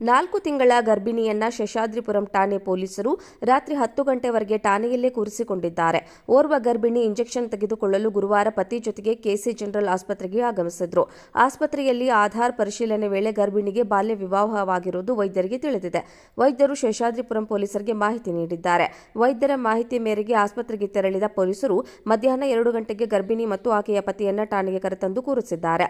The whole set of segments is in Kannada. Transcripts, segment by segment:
ನಾಲ್ಕು ತಿಂಗಳ ಗರ್ಭಿಣಿಯನ್ನ ಶೇಷಾದ್ರಿಪುರಂ ಠಾಣೆ ಪೊಲೀಸರು ರಾತ್ರಿ ಹತ್ತು ಗಂಟೆವರೆಗೆ ಠಾಣೆಯಲ್ಲೇ ಕೂರಿಸಿಕೊಂಡಿದ್ದಾರೆ. ಓರ್ವ ಗರ್ಭಿಣಿ ಇಂಜೆಕ್ಷನ್ ತೆಗೆದುಕೊಳ್ಳಲು ಗುರುವಾರ ಪತಿ ಜೊತೆಗೆ ಕೆಸಿ ಜನರಲ್ ಆಸ್ಪತ್ರೆಗೆ ಆಗಮಿಸಿದ್ರು. ಆಸ್ಪತ್ರೆಯಲ್ಲಿ ಆಧಾರ್ ಪರಿಶೀಲನೆ ವೇಳೆ ಗರ್ಭಿಣಿಗೆ ಬಾಲ್ಯ ವಿವಾಹವಾಗಿರುವುದು ವೈದ್ಯರಿಗೆ ತಿಳಿದಿದೆ. ವೈದ್ಯರು ಶೇಷಾದ್ರಿಪುರಂ ಪೊಲೀಸರಿಗೆ ಮಾಹಿತಿ ನೀಡಿದ್ದಾರೆ. ವೈದ್ಯರ ಮಾಹಿತಿ ಮೇರೆಗೆ ಆಸ್ಪತ್ರೆಗೆ ತೆರಳಿದ ಪೊಲೀಸರು ಮಧ್ಯಾಹ್ನ ಎರಡು ಗಂಟೆಗೆ ಗರ್ಭಿಣಿ ಮತ್ತು ಆಕೆಯ ಪತಿಯನ್ನ ಠಾಣೆಗೆ ಕರೆತಂದು ಕೂರಿಸಿದ್ದಾರೆ.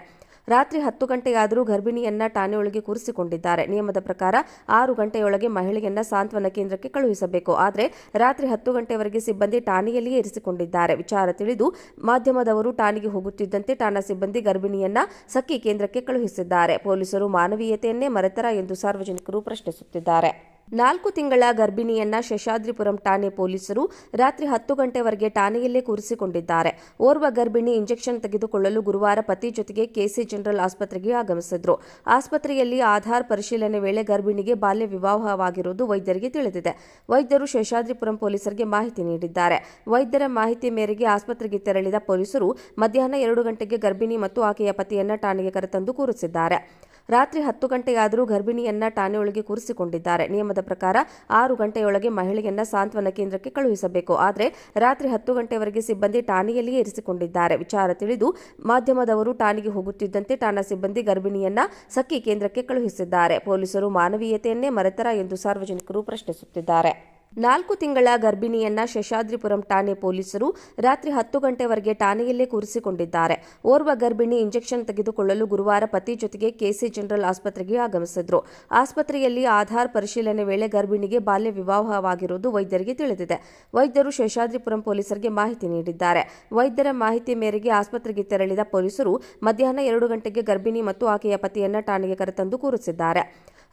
ರಾತ್ರಿ ಹತ್ತು ಗಂಟೆಯಾದರೂ ಗರ್ಭಿಣಿಯನ್ನ ಠಾಣೆಯೊಳಗೆ ಕೂರಿಸಿಕೊಂಡಿದ್ದಾರೆ. ನಿಯಮದ ಪ್ರಕಾರ ಆರು ಗಂಟೆಯೊಳಗೆ ಮಹಿಳೆಯನ್ನ ಸಾಂತ್ವನ ಕೇಂದ್ರಕ್ಕೆ ಕಳುಹಿಸಬೇಕು. ಆದರೆ ರಾತ್ರಿ ಹತ್ತು ಗಂಟೆವರೆಗೆ ಸಿಬ್ಬಂದಿ ಠಾಣೆಯಲ್ಲಿಯೇ ಇರಿಸಿಕೊಂಡಿದ್ದಾರೆ. ವಿಚಾರ ತಿಳಿದು ಮಾಧ್ಯಮದವರು ಠಾಣೆಗೆ ಹೋಗುತ್ತಿದ್ದಂತೆ ಠಾಣಾ ಸಿಬ್ಬಂದಿ ಗರ್ಭಿಣಿಯನ್ನ ಸಖಿ ಕೇಂದ್ರಕ್ಕೆ ಕಳುಹಿಸಿದ್ದಾರೆ. ಪೊಲೀಸರು ಮಾನವೀಯತೆಯನ್ನೇ ಮರೆತರ ಎಂದು ಸಾರ್ವಜನಿಕರು ಪ್ರಶ್ನಿಸುತ್ತಿದ್ದಾರೆ. ನಾಲ್ಕು ತಿಂಗಳ ಗರ್ಭಿಣಿಯನ್ನ ಶೇಷಾದ್ರಿಪುರಂ ಠಾಣೆ ಪೊಲೀಸರು ರಾತ್ರಿ ಹತ್ತು ಗಂಟೆವರೆಗೆ ಠಾಣೆಯಲ್ಲೇ ಕೂರಿಸಿಕೊಂಡಿದ್ದಾರೆ. ಓರ್ವ ಗರ್ಭಿಣಿ ಇಂಜೆಕ್ಷನ್ ತೆಗೆದುಕೊಳ್ಳಲು ಗುರುವಾರ ಪತಿ ಜೊತೆಗೆ ಕೆಸಿ ಜನರಲ್ ಆಸ್ಪತ್ರೆಗೆ ಆಗಮಿಸಿದ್ರು. ಆಸ್ಪತ್ರೆಯಲ್ಲಿ ಆಧಾರ್ ಪರಿಶೀಲನೆ ವೇಳೆ ಗರ್ಭಿಣಿಗೆ ಬಾಲ್ಯ ವಿವಾಹವಾಗಿರುವುದು ವೈದ್ಯರಿಗೆ ತಿಳಿದಿದೆ. ವೈದ್ಯರು ಶೇಷಾದ್ರಿಪುರಂ ಪೊಲೀಸರಿಗೆ ಮಾಹಿತಿ ನೀಡಿದ್ದಾರೆ. ವೈದ್ಯರ ಮಾಹಿತಿ ಮೇರೆಗೆ ಆಸ್ಪತ್ರೆಗೆ ತೆರಳಿದ ಪೊಲೀಸರು ಮಧ್ಯಾಹ್ನ ಎರಡು ಗಂಟೆಗೆ ಗರ್ಭಿಣಿ ಮತ್ತು ಆಕೆಯ ಪತಿಯನ್ನ ಠಾಣೆಗೆ ಕರೆತಂದು ಕೂರಿಸಿದ್ದಾರೆ. ರಾತ್ರಿ ಹತ್ತು ಗಂಟೆಯಾದರೂ ಗರ್ಭಿಣಿಯನ್ನ ಠಾಣೆಯೊಳಗೆ ಕೂರಿಸಿಕೊಂಡಿದ್ದಾರೆ. ನಿಯಮದ ಪ್ರಕಾರ ಆರು ಗಂಟೆಯೊಳಗೆ ಮಹಿಳೆಯನ್ನ ಸಾಂತ್ವನ ಕೇಂದ್ರಕ್ಕೆ ಕಳುಹಿಸಬೇಕು. ಆದರೆ ರಾತ್ರಿ ಹತ್ತು ಗಂಟೆವರೆಗೆ ಸಿಬ್ಬಂದಿ ಠಾಣೆಯಲ್ಲಿಯೇ ಇರಿಸಿಕೊಂಡಿದ್ದಾರೆ. ವಿಚಾರ ತಿಳಿದು ಮಾಧ್ಯಮದವರು ಠಾಣೆಗೆ ಹೋಗುತ್ತಿದ್ದಂತೆ ಠಾಣಾ ಸಿಬ್ಬಂದಿ ಗರ್ಭಿಣಿಯನ್ನ ಸಖಿ ಕೇಂದ್ರಕ್ಕೆ ಕಳುಹಿಸಿದ್ದಾರೆ. ಪೊಲೀಸರು ಮಾನವೀಯತೆಯನ್ನೇ ಮರೆತರ ಎಂದು ಸಾರ್ವಜನಿಕರು ಪ್ರಶ್ನಿಸುತ್ತಿದ್ದಾರೆ. ನಾಲ್ಕು ತಿಂಗಳ ಗರ್ಭಿಣಿಯನ್ನ ಶೇಷಾದ್ರಿಪುರಂ ಠಾಣೆ ಪೊಲೀಸರು ರಾತ್ರಿ ಹತ್ತು ಗಂಟೆವರೆಗೆ ಠಾಣೆಯಲ್ಲೇ ಕೂರಿಸಿಕೊಂಡಿದ್ದಾರೆ. ಓರ್ವ ಗರ್ಭಿಣಿ ಇಂಜೆಕ್ಷನ್ ತೆಗೆದುಕೊಳ್ಳಲು ಗುರುವಾರ ಪತಿ ಜೊತೆಗೆ ಕೆಸಿ ಜನರಲ್ ಆಸ್ಪತ್ರೆಗೆ ಆಗಮಿಸಿದ್ರು. ಆಸ್ಪತ್ರೆಯಲ್ಲಿ ಆಧಾರ್ ಪರಿಶೀಲನೆ ವೇಳೆ ಗರ್ಭಿಣಿಗೆ ಬಾಲ್ಯ ವಿವಾಹವಾಗಿರುವುದು ವೈದ್ಯರಿಗೆ ತಿಳಿದಿದೆ. ವೈದ್ಯರು ಶೇಷಾದ್ರಿಪುರಂ ಪೊಲೀಸರಿಗೆ ಮಾಹಿತಿ ನೀಡಿದ್ದಾರೆ. ವೈದ್ಯರ ಮಾಹಿತಿ ಮೇರೆಗೆ ಆಸ್ಪತ್ರೆಗೆ ತೆರಳಿದ ಪೊಲೀಸರು ಮಧ್ಯಾಹ್ನ ಎರಡು ಗಂಟೆಗೆ ಗರ್ಭಿಣಿ ಮತ್ತು ಆಕೆಯ ಪತಿಯನ್ನ ಠಾಣೆಗೆ ಕರೆತಂದು ಕೂರಿಸಿದ್ದಾರೆ.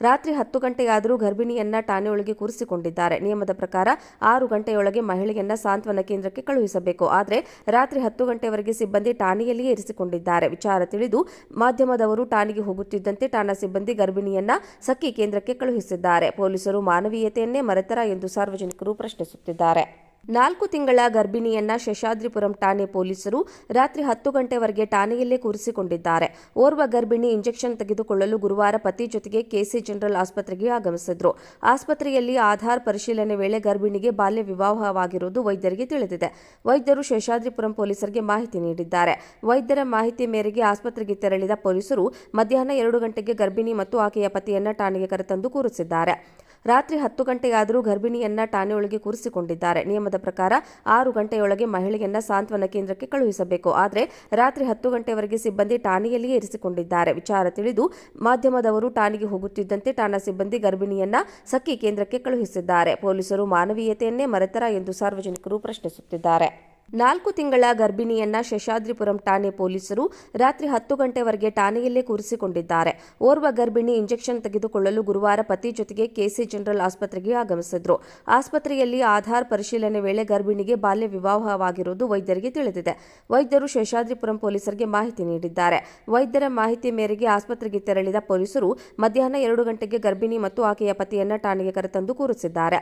ರಾತ್ರಿ ಹತ್ತು ಗಂಟೆಯಾದರೂ ಗರ್ಭಿಣಿಯನ್ನ ಠಾಣೆಯೊಳಗೆ ಕೂರಿಸಿಕೊಂಡಿದ್ದಾರೆ. ನಿಯಮದ ಪ್ರಕಾರ ಆರು ಗಂಟೆಯೊಳಗೆ ಮಹಿಳೆಯನ್ನ ಸಾಂತ್ವನ ಕೇಂದ್ರಕ್ಕೆ ಕಳುಹಿಸಬೇಕು. ಆದರೆ ರಾತ್ರಿ ಹತ್ತು ಗಂಟೆವರೆಗೆ ಸಿಬ್ಬಂದಿ ಠಾಣೆಯಲ್ಲಿಯೇ ಇರಿಸಿಕೊಂಡಿದ್ದಾರೆ. ವಿಚಾರ ತಿಳಿದು ಮಾಧ್ಯಮದವರು ಠಾಣೆಗೆ ಹೋಗುತ್ತಿದ್ದಂತೆ ಠಾಣಾ ಸಿಬ್ಬಂದಿ ಗರ್ಭಿಣಿಯನ್ನ ಸಖಿ ಕೇಂದ್ರಕ್ಕೆ ಕಳುಹಿಸಿದ್ದಾರೆ. ಪೊಲೀಸರು ಮಾನವೀಯತೆಯನ್ನೇ ಮರೆತರ ಎಂದು ಸಾರ್ವಜನಿಕರು ಪ್ರಶ್ನಿಸುತ್ತಿದ್ದಾರೆ. ನಾಲ್ಕು ತಿಂಗಳ ಗರ್ಭಿಣಿಯನ್ನ ಶೇಷಾದ್ರಿಪುರಂ ಠಾಣೆ ಪೊಲೀಸರು ರಾತ್ರಿ ಹತ್ತು ಗಂಟೆವರೆಗೆ ಠಾಣೆಯಲ್ಲೇ ಕೂರಿಸಿಕೊಂಡಿದ್ದಾರೆ. ಓರ್ವ ಗರ್ಭಿಣಿ ಇಂಜೆಕ್ಷನ್ ತೆಗೆದುಕೊಳ್ಳಲು ಗುರುವಾರ ಪತಿ ಜೊತೆಗೆ ಕೆಸಿ ಜನರಲ್ ಆಸ್ಪತ್ರೆಗೆ ಆಗಮಿಸಿದ್ರು. ಆಸ್ಪತ್ರೆಯಲ್ಲಿ ಆಧಾರ್ ಪರಿಶೀಲನೆ ವೇಳೆ ಗರ್ಭಿಣಿಗೆ ಬಾಲ್ಯ ವಿವಾಹವಾಗಿರುವುದು ವೈದ್ಯರಿಗೆ ತಿಳಿದಿದೆ. ವೈದ್ಯರು ಶೇಷಾದ್ರಿಪುರಂ ಪೊಲೀಸರಿಗೆ ಮಾಹಿತಿ ನೀಡಿದ್ದಾರೆ. ವೈದ್ಯರ ಮಾಹಿತಿ ಮೇರೆಗೆ ಆಸ್ಪತ್ರೆಗೆ ತೆರಳಿದ ಪೊಲೀಸರು ಮಧ್ಯಾಹ್ನ ಎರಡು ಗಂಟೆಗೆ ಗರ್ಭಿಣಿ ಮತ್ತು ಆಕೆಯ ಪತಿಯನ್ನ ಠಾಣೆಗೆ ಕರೆತಂದು ಕೂರಿಸಿದ್ದಾರೆ. ರಾತ್ರಿ ಹತ್ತು ಗಂಟೆಯಾದರೂ ಗರ್ಭಿಣಿಯನ್ನ ಠಾಣೆಯೊಳಗೆ ಕೂರಿಸಿಕೊಂಡಿದ್ದಾರೆ. ನಿಯಮದ ಪ್ರಕಾರ ಆರು ಗಂಟೆಯೊಳಗೆ ಮಹಿಳೆಯನ್ನ ಸಾಂತ್ವನ ಕೇಂದ್ರಕ್ಕೆ ಕಳುಹಿಸಬೇಕು. ಆದರೆ ರಾತ್ರಿ ಹತ್ತು ಗಂಟೆವರೆಗೆ ಸಿಬ್ಬಂದಿ ಠಾಣೆಯಲ್ಲಿಯೇ ಇರಿಸಿಕೊಂಡಿದ್ದಾರೆ. ವಿಚಾರ ತಿಳಿದು ಮಾಧ್ಯಮದವರು ಠಾಣೆಗೆ ಹೋಗುತ್ತಿದ್ದಂತೆ ಠಾಣಾ ಸಿಬ್ಬಂದಿ ಗರ್ಭಿಣಿಯನ್ನ ಸಖಿ ಕೇಂದ್ರಕ್ಕೆ ಕಳುಹಿಸಿದ್ದಾರೆ. ಪೊಲೀಸರು ಮಾನವೀಯತೆಯನ್ನೇ ಮರೆತರ ಎಂದು ಸಾರ್ವಜನಿಕರು ಪ್ರಶ್ನಿಸುತ್ತಿದ್ದಾರೆ. ನಾಲ್ಕು ತಿಂಗಳ ಗರ್ಭಿಣಿಯನ್ನ ಶೇಷಾದ್ರಿಪುರಂ ಠಾಣೆ ಪೊಲೀಸರು ರಾತ್ರಿ ಹತ್ತು ಗಂಟೆವರೆಗೆ ಠಾಣೆಯಲ್ಲೇ ಕೂರಿಸಿಕೊಂಡಿದ್ದಾರೆ. ಓರ್ವ ಗರ್ಭಿಣಿ ಇಂಜೆಕ್ಷನ್ ತೆಗೆದುಕೊಳ್ಳಲು ಗುರುವಾರ ಪತಿ ಜೊತೆಗೆ ಕೆಸಿ ಜನರಲ್ ಆಸ್ಪತ್ರೆಗೆ ಆಗಮಿಸಿದ್ರು. ಆಸ್ಪತ್ರೆಯಲ್ಲಿ ಆಧಾರ್ ಪರಿಶೀಲನೆ ವೇಳೆ ಗರ್ಭಿಣಿಗೆ ಬಾಲ್ಯ ವಿವಾಹವಾಗಿರುವುದು ವೈದ್ಯರಿಗೆ ತಿಳಿದಿದೆ. ವೈದ್ಯರು ಶೇಷಾದ್ರಿಪುರಂ ಪೊಲೀಸರಿಗೆ ಮಾಹಿತಿ ನೀಡಿದ್ದಾರೆ. ವೈದ್ಯರ ಮಾಹಿತಿ ಮೇರೆಗೆ ಆಸ್ಪತ್ರೆಗೆ ತೆರಳಿದ ಪೊಲೀಸರು ಮಧ್ಯಾಹ್ನ ಎರಡು ಗಂಟೆಗೆ ಗರ್ಭಿಣಿ ಮತ್ತು ಆಕೆಯ ಪತಿಯನ್ನ ಠಾಣೆಗೆ ಕರೆತಂದು ಕೂರಿಸಿದ್ದಾರೆ.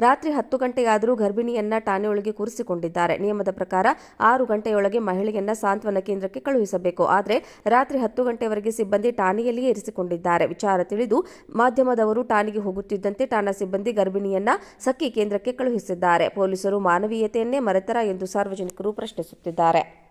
ರಾತ್ರಿ ಹತ್ತು ಗಂಟೆಯಾದರೂ ಗರ್ಭಿಣಿಯನ್ನ ಠಾಣೆಯೊಳಗೆ ಕೂರಿಸಿಕೊಂಡಿದ್ದಾರೆ. ನಿಯಮದ ಪ್ರಕಾರ ಆರು ಗಂಟೆಯೊಳಗೆ ಮಹಿಳೆಯನ್ನ ಸಾಂತ್ವನ ಕೇಂದ್ರಕ್ಕೆ ಕಳುಹಿಸಬೇಕು. ಆದರೆ ರಾತ್ರಿ ಹತ್ತು ಗಂಟೆವರೆಗೆ ಸಿಬ್ಬಂದಿ ಠಾಣೆಯಲ್ಲಿಯೇ ಇರಿಸಿಕೊಂಡಿದ್ದಾರೆ. ವಿಚಾರ ತಿಳಿದು ಮಾಧ್ಯಮದವರು ಠಾಣೆಗೆ ಹೋಗುತ್ತಿದ್ದಂತೆ ಠಾಣಾ ಸಿಬ್ಬಂದಿ ಗರ್ಭಿಣಿಯನ್ನ ಸಖಿ ಕೇಂದ್ರಕ್ಕೆ ಕಳುಹಿಸಿದ್ದಾರೆ. ಪೊಲೀಸರು ಮಾನವೀಯತೆಯನ್ನೇ ಮರೆತರ ಎಂದು ಸಾರ್ವಜನಿಕರು ಪ್ರಶ್ನಿಸುತ್ತಿದ್ದಾರೆ.